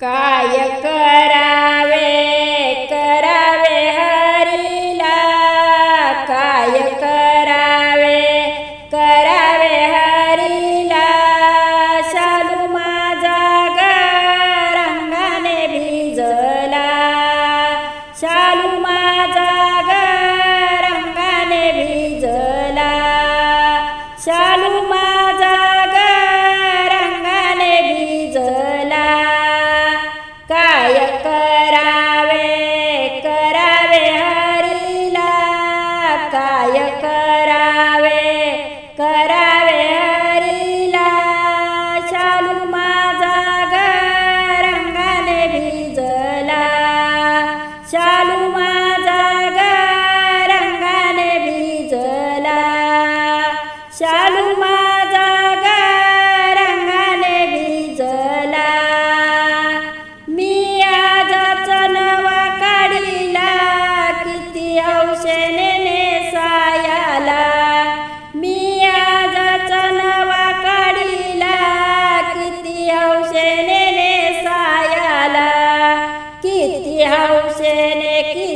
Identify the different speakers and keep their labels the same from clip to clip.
Speaker 1: 改也改。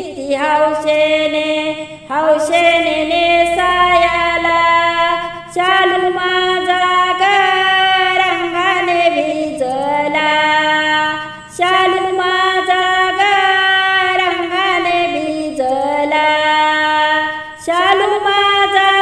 Speaker 1: ती हौसेने हौशेने सायाला शालू माझा रंगाने भिजला. शालू माझा रंगाने भिजला. शालू माझा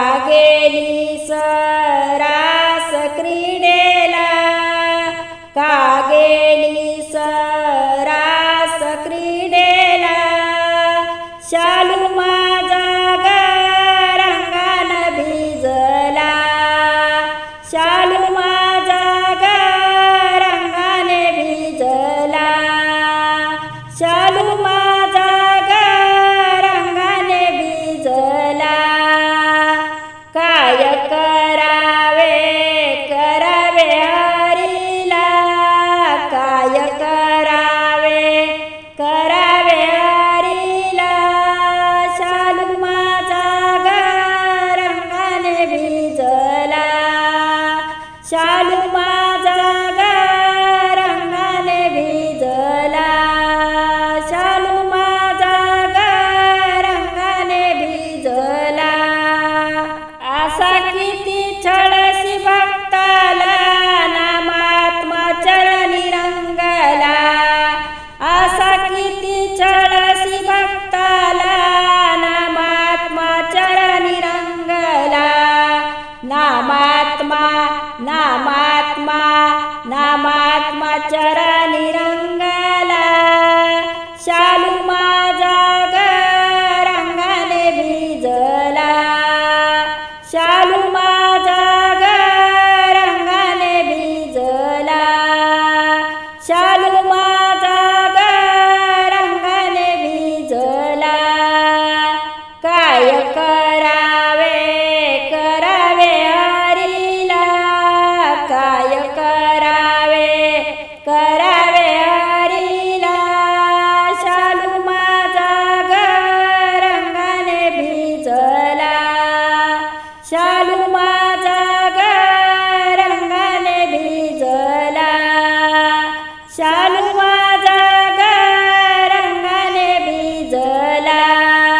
Speaker 1: વાઘેલી સરાસ ક્રીડે da da